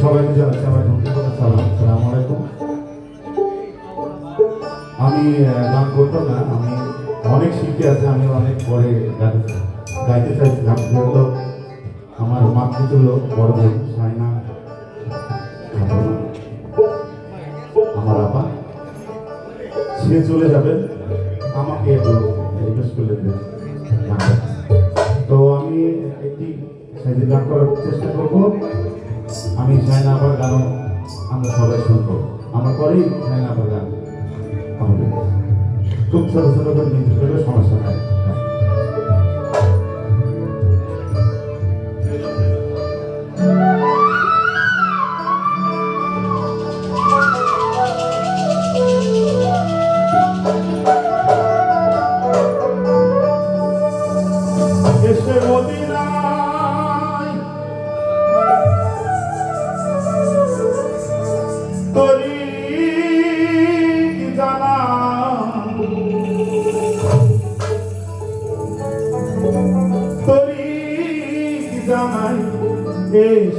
সবাইকে জানাচ্ছি আমার ধন্যবাদ সালাম সালাম আলাইকুম। আমি গান করতাম না, আমি অনেক শিল্পী আছে, আমি অনেক পরে গাইতে গাইতে চাইছিলাম। যেগুলো আমার মাতৃতুল্য বড় বোন সাইনা, আমার আপা। সে চলে যাবে, আমাকে রিকোয়েস্ট করলে তো আমি একটি সাইডে গান করার চেষ্টা করব। আমি চাই না আবার গান আমরা সবাই শুনব। আমার পরেই চাই না আবার গান। খুব ছোট ছোট করে নিতে সমস্যা নাই।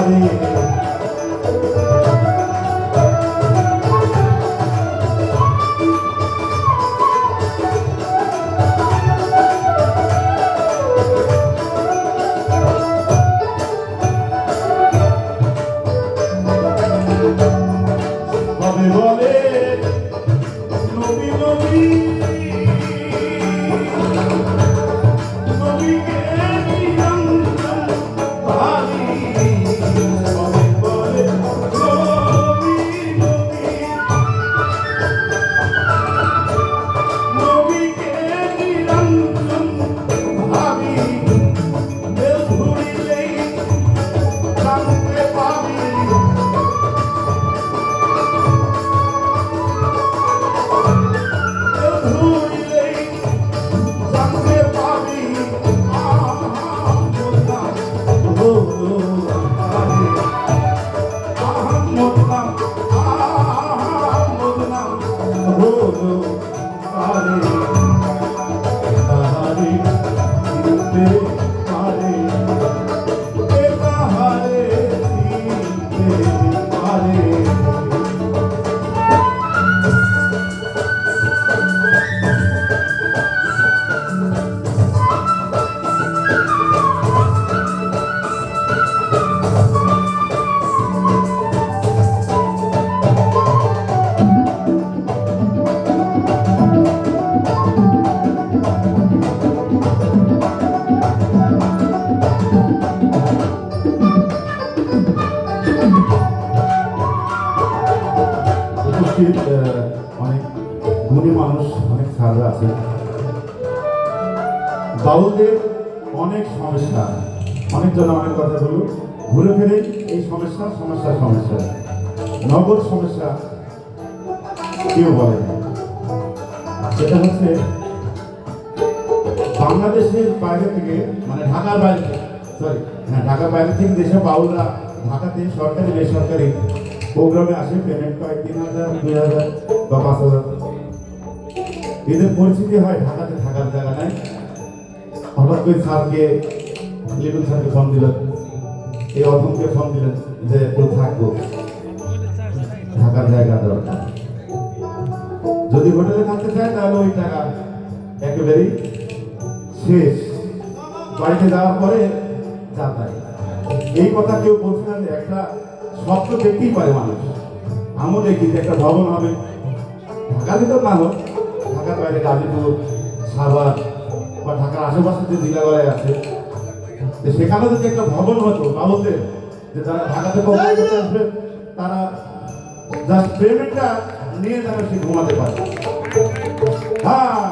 পারে অনেক গুণী মানুষ, অনেক আছে। অনেক সমস্যা। অনেক কথা ঘুরে ফিরে এই সমস্যা সমস্যা সমস্যা। সমস্যা, কেউ বলে। সেটা হচ্ছে, বাংলাদেশের বাইরে থেকে মানে ঢাকার বাইরে সরি হ্যাঁ ঢাকার বাইরে থেকে দেশে বাউলরা ঢাকাতে সরকারি, বেসরকারি প্রোগ্রামে আসে, পেমেন্ট পায় তিন হাজার, দুই হাজার বা পাঁচ হাজার। এদের পরিস্থিতি হয় ঢাকাতে থাকার জায়গা নাই। হঠাৎ করে স্যারকে লিটন স্যারকে ফোন দিলেন। এই অধমকে ফোন দিলেন যে একটু থাকব। থাকার জায়গা দরকার। যদি হোটেলে থাকতে চায়, তাহলে ওই টাকা একেবারেই শেষ। বাড়িতে যাওয়ার পরে যাতায়াত এই কথা কেউ বলছে না যে, একটা সত্য দেখতেই পারে মানুষ। আমাদের দেখি যে একটা ভবন হবে? ঢাকা তো না হোক ঢাকার বাইরে গাজীপুর, সাভার বা ঢাকার আশেপাশে যে জেলাগুলো আছে যে সেখানে যদি একটা ভবন হতো বাবদের যে তারা ঢাকাতে ভ্রমণ আসবে, তারা জাস্ট পেমেন্টটা নিয়ে তারা সে ঘুমাতে পারে। হ্যাঁ।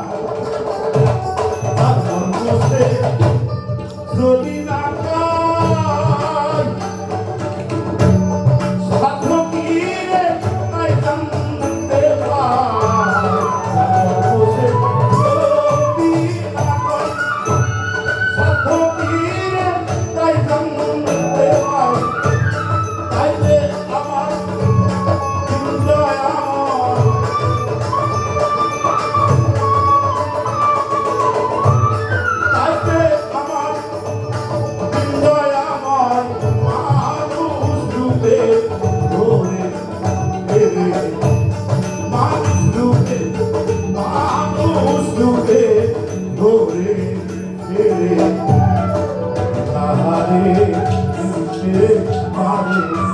promise.